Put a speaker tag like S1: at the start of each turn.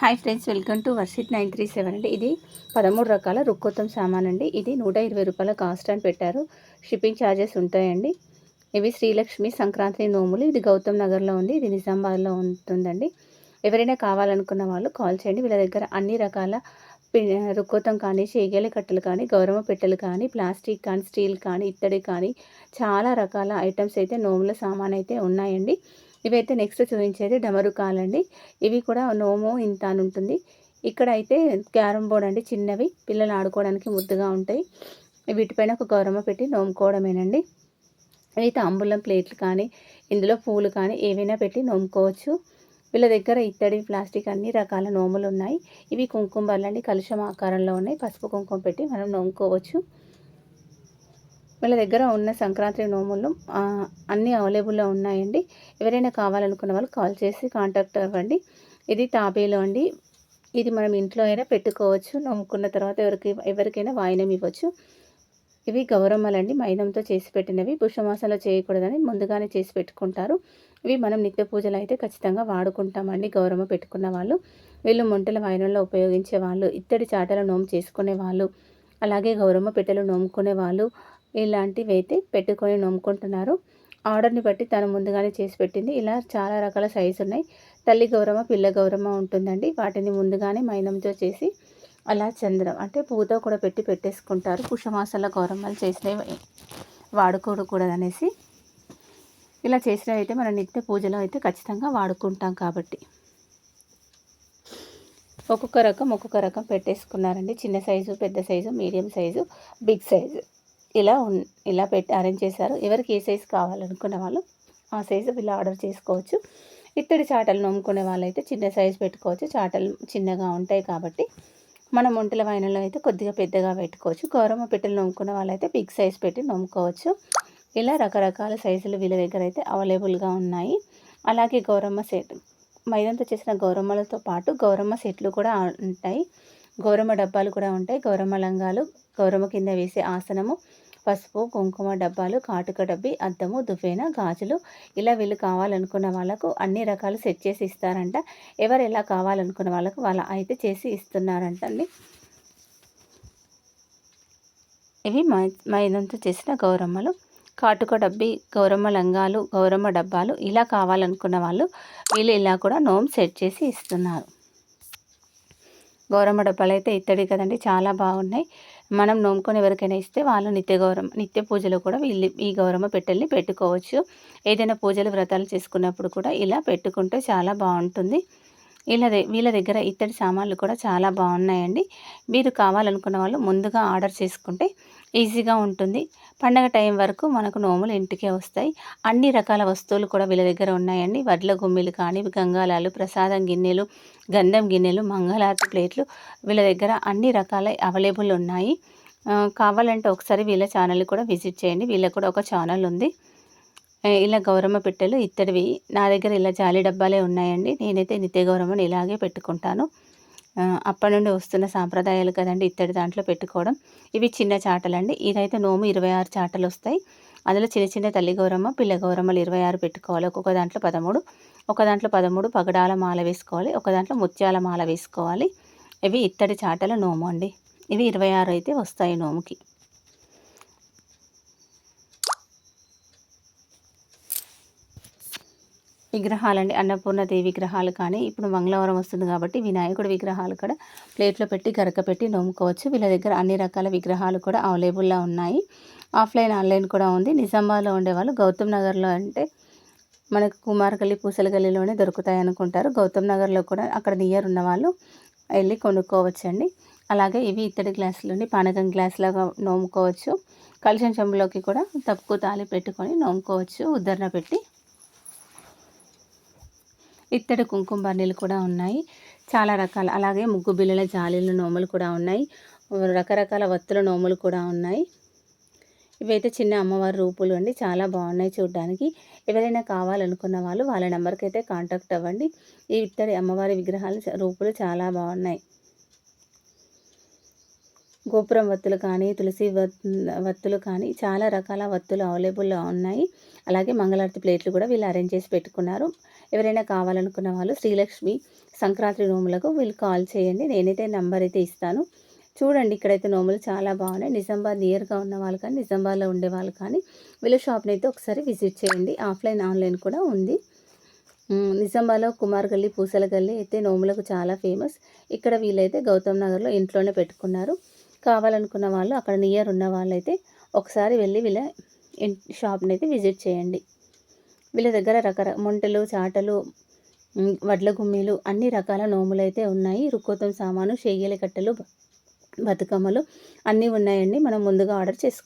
S1: Hi friends welcome to Varshith nine three seven అండి. ఇది పదమూడు రకాల రుక్కొత్తం సామాన్ అండి ఇది నూట ఇరవై రూపాయల కాస్ట్ అని పెట్టారు. షిప్పింగ్ ఛార్జెస్ ఉంటాయండి. ఇవి శ్రీలక్ష్మి సంక్రాంతి నోములు. ఇది గౌతమ్ నగర్లో ఉంది. ఇది నిజామాబాద్లో ఉంటుందండి. ఎవరైనా కావాలనుకున్న వాళ్ళు కాల్ చేయండి. వీళ్ళ దగ్గర అన్ని రకాల రుక్కోతం కానీ చేగేల కట్టెలు కానీ గౌరవ పెట్టెలు కానీ ప్లాస్టిక్ కానీ స్టీల్ కానీ ఇత్తడి కానీ చాలా రకాల ఐటమ్స్ అయితే నోముల సామాన్ అయితే ఉన్నాయండి. ఇవైతే నెక్స్ట్ చూపించేది డమరుకాలండి ఇవి కూడా నోము ఇంత అని ఉంటుంది. ఇక్కడ అయితే క్యారమ్ బోర్డ్ అండి చిన్నవి. పిల్లలు ఆడుకోవడానికి ముద్దుగా ఉంటాయి. వీటిపైన ఒక గౌరమ్మ పెట్టి నోముకోవడమేనండి. ఇవి తాంబూలం ప్లేట్లు కానీ ఇందులో పూలు కానీ ఏవైనా పెట్టి నోముకోవచ్చు. వీళ్ళ దగ్గర ఇత్తడి ప్లాస్టిక్ అన్ని రకాల నోములు ఉన్నాయి. ఇవి కుంకుమ అండి కలుషం ఆకారంలో ఉన్నాయి. పసుపు కుంకుమ పెట్టి మనం నోముకోవచ్చు. వీళ్ళ దగ్గర ఉన్న సంక్రాంతి నోములు అన్నీ అవైలబుల్లో ఉన్నాయండి. ఎవరైనా కావాలనుకున్న వాళ్ళు కాల్ చేసి కాంటాక్ట్ అవ్వండి. ఇది తాబేలు అండి. ఇది మనం ఇంట్లో అయినా పెట్టుకోవచ్చు. నమ్ముకున్న తర్వాత ఎవరికి ఎవరికైనా వాయినం ఇవ్వచ్చు. ఇవి గౌరమ్మలండి. మైదంతో చేసి పెట్టినవి. పుష్పమాసంలో చేయకూడదని ముందుగానే చేసి పెట్టుకుంటారు. ఇవి మనం నిత్య పూజలు అయితే ఖచ్చితంగా వాడుకుంటామండి. గౌరమ్మ పెట్టుకున్న వాళ్ళు వీళ్ళు మొంటల వాయినంలో ఉపయోగించే వాళ్ళు ఇత్తడి చాటల నోము చేసుకునే వాళ్ళు అలాగే గౌరమ్మ పెట్టెలు నోముకునే వాళ్ళు ఇలాంటివి అయితే పెట్టుకొని నమ్ముకుంటున్నారు. ఆర్డర్ని బట్టి తను ముందుగానే చేసి పెట్టింది. ఇలా చాలా రకాల సైజు ఉన్నాయి. తల్లి గౌరవ పిల్ల గౌరవ ఉంటుందండి. వాటిని ముందుగానే మైనంతో చేసి అలా చంద్రం అంటే పూతో కూడా పెట్టి పెట్టేసుకుంటారు. పుష్యమాసాల గౌరమ్మలు చేసినవి వాడుకోకూడదనేసి ఇలా చేసినవి అయితే మన నిత్య పూజలో అయితే ఖచ్చితంగా వాడుకుంటాం కాబట్టి. ఒక్కొక్క రకం ఒక్కొక్క రకం పెట్టేసుకున్నారండి. చిన్న సైజు పెద్ద size medium size big size ఇలా ఇలా పెట్టి అరేంజ్ చేశారు. ఎవరికి ఏ సైజు కావాలనుకున్న వాళ్ళు ఆ సైజు ఇలా ఆర్డర్ చేసుకోవచ్చు. ఇత్తడి చాటలు నమ్ముకునే వాళ్ళైతే చిన్న సైజు పెట్టుకోవచ్చు. చాటలు చిన్నగా ఉంటాయి కాబట్టి మనం ఒంటల వైనలో అయితే కొద్దిగా పెద్దగా పెట్టుకోవచ్చు. గౌరమ్మ పెట్టెలు నమ్ముకునే వాళ్ళైతే బిగ్ సైజ్ పెట్టి నమ్ముకోవచ్చు. ఇలా రకరకాల సైజులు వీళ్ళ దగ్గర అయితే అవైలబుల్గా ఉన్నాయి. అలాగే గౌరమ్మ సెట్ మైదంతో చేసిన గౌరమ్మలతో పాటు గౌరమ్మ సెట్లు కూడా ఉంటాయి. గౌరమ్మ డబ్బాలు కూడా ఉంటాయి. గౌరమ్మ లంగాలు గౌరమ్మ కింద వేసే ఆసనము పసుపు కుంకుమ డబ్బాలు కాటుక డబ్బి అద్దము దువ్వెన గాజులు ఇలా వీళ్ళు కావాలనుకున్న వాళ్ళకు అన్ని రకాలు సెట్ చేసి ఇస్తారంట. ఎవరు ఎలా కావాలనుకున్న వాళ్ళకు వాళ్ళ అయితే చేసి ఇస్తున్నారంట అండి ఇవి మైదంతో చేసిన గౌరమ్మలు. కాటుక డబ్బి గౌరమ్మ లంగాలు గౌరమ్మ డబ్బాలు ఇలా కావాలనుకున్న వాళ్ళు వీళ్ళు ఇలా కూడా నోమ్ సెట్ చేసి ఇస్తున్నారు. గౌరమ్మ డబ్బాలు అయితే ఇత్తడి కదండి చాలా బాగున్నాయి. మనం నోముకొని ఎవరికైనా ఇస్తే వాళ్ళు నిత్య గౌరవం నిత్య పూజలో కూడా వీళ్ళు ఈ గౌరమ్మ పెట్టెల్ని పెట్టుకోవచ్చు. ఏదైనా పూజలు వ్రతాలు చేసుకున్నప్పుడు కూడా ఇలా పెట్టుకుంటే చాలా బాగుంటుంది. వీళ్ళ వీళ్ళ దగ్గర ఇత్తడి సామాన్లు కూడా చాలా బాగున్నాయండి. మీరు కావాలనుకున్న వాళ్ళు ముందుగా ఆర్డర్ చేసుకుంటే ఈజీగా ఉంటుంది. పండగ టైం వరకు మనకు నోములు ఇంటికే వస్తాయి. అన్ని రకాల వస్తువులు కూడా వీళ్ళ దగ్గర ఉన్నాయండి. వడ్ల గుమ్మిలు కానీ గంగాలాలు ప్రసాదం గిన్నెలు గంధం గిన్నెలు మంగళారతి ప్లేట్లు వీళ్ళ దగ్గర అన్ని రకాల అవైలబుల్ ఉన్నాయి. కావాలంటే ఒకసారి వీళ్ళ ఛానల్ కూడా విజిట్ చేయండి. వీళ్ళకు కూడా ఒక ఛానల్ ఉంది. ఇలా గౌరమ్మ పెట్టెలు ఇత్తడివి. నా దగ్గర ఇలా జాలి డబ్బాలే ఉన్నాయండి. నేనైతే నిత్య గౌరమ్మని ఇలాగే పెట్టుకుంటాను. అప్పటి నుండి వస్తున్న సాంప్రదాయాలు కదండి ఇత్తడి దాంట్లో పెట్టుకోవడం. ఇవి చిన్న చాటలండి. ఇదైతే నోము ఇరవై ఆరు చాటలు వస్తాయి. అందులో చిన్న చిన్న తల్లి గౌరమ్మ పిల్ల గౌరమ్మలు ఇరవై ఆరు పెట్టుకోవాలి. ఒక్కొక్క దాంట్లో పదమూడు. ఒక దాంట్లో పదమూడు పగడాల మాల వేసుకోవాలి. ఒక దాంట్లో ముత్యాల మాల వేసుకోవాలి. ఇవి ఇత్తడి చాటల నోము అండి. ఇవి ఇరవై ఆరు అయితే వస్తాయి నోముకి. విగ్రహాలండి అన్నపూర్ణదేవి విగ్రహాలు కానీ ఇప్పుడు మంగళవారం వస్తుంది కాబట్టి వినాయకుడి విగ్రహాలు కూడా ప్లేట్లో పెట్టి గరక పెట్టి నోముకోవచ్చు వీళ్ళ దగ్గర అన్ని రకాల విగ్రహాలు కూడా అవైలబుల్లో ఉన్నాయి. ఆఫ్లైన్ ఆన్లైన్ కూడా ఉంది. నిజామాబాద్లో ఉండేవాళ్ళు గౌతమ్ నగర్లో అంటే మనకు కుమారగల్లి పూసల గల్లీలోనే దొరుకుతాయి అనుకుంటారు. గౌతమ్ నగర్లో కూడా అక్కడ నియర్ ఉన్న వాళ్ళు వెళ్ళి కొనుక్కోవచ్చండి. అలాగే ఇవి ఇత్తడి గ్లాసులు పానకం గ్లాసులాగా నోముకోవచ్చు. కలిసిన చెంబులోకి కూడా తప్పుకు తాలి పెట్టుకొని నోముకోవచ్చు. ఉద్దరణ పెట్టి ఇత్తడి కుంకుమ బర్నీలు కూడా ఉన్నాయి. చాలా రకాల అలాగే ముగ్గు బిల్లల జాలీలు నోములు కూడా ఉన్నాయి. రకరకాల వత్తుల నోములు కూడా ఉన్నాయి. ఇవైతే చిన్న అమ్మవారి రూపులు అండి. చాలా బాగున్నాయి చూడడానికి. ఎవరైనా కావాలనుకున్న వాళ్ళు వాళ్ళ నెంబర్కి అయితే కాంటాక్ట్ అవ్వండి. ఈ ఇత్తడి అమ్మవారి విగ్రహాలు రూపులు చాలా బాగున్నాయి. గోపురం వత్తులు కానీ తులసి వత్తులు కానీ చాలా రకాల వత్తులు అవైలబుల్లో ఉన్నాయి. అలాగే మంగళారతి ప్లేట్లు కూడా వీళ్ళు అరేంజ్ చేసి పెట్టుకున్నారు. ఎవరైనా కావాలనుకున్న వాళ్ళు శ్రీలక్ష్మి సంక్రాంతి నోములకు వీళ్ళు కాల్ చేయండి. నేనైతే నెంబర్ అయితే ఇస్తాను. చూడండి ఇక్కడైతే నోములు చాలా బాగున్నాయి. నిజామాబాద్ నియర్గా ఉన్న వాళ్ళు కానీ నిజామాబాద్లో ఉండే వాళ్ళు కానీ వీళ్ళ షాప్ని అయితే ఒకసారి విజిట్ చేయండి. ఆఫ్లైన్ ఆన్లైన్ కూడా ఉంది. నిజామాబాద్లో కుమార్ గల్లీ పూసల గల్లీ అయితే నోములకు చాలా ఫేమస్. ఇక్కడ వీళ్ళైతే గౌతమ్ నగర్లో ఇంట్లోనే పెట్టుకున్నారు. కావాలనుకున్న వాళ్ళు అక్కడ నియర్ ఉన్న వాళ్ళైతే ఒకసారి వెళ్ళి వీళ్ళ షాప్ని అయితే విజిట్ చేయండి. వీళ్ళ దగ్గర రకర మొంటలు చాటలు వడ్ల గుమ్మీలు అన్ని రకాల నోములు అయితే ఉన్నాయి. రుక్కోతం సామాను షేయ్యల కట్టెలు బతుకమ్మలు అన్నీ ఉన్నాయండి. మనం ముందుగా ఆర్డర్ చేసుకో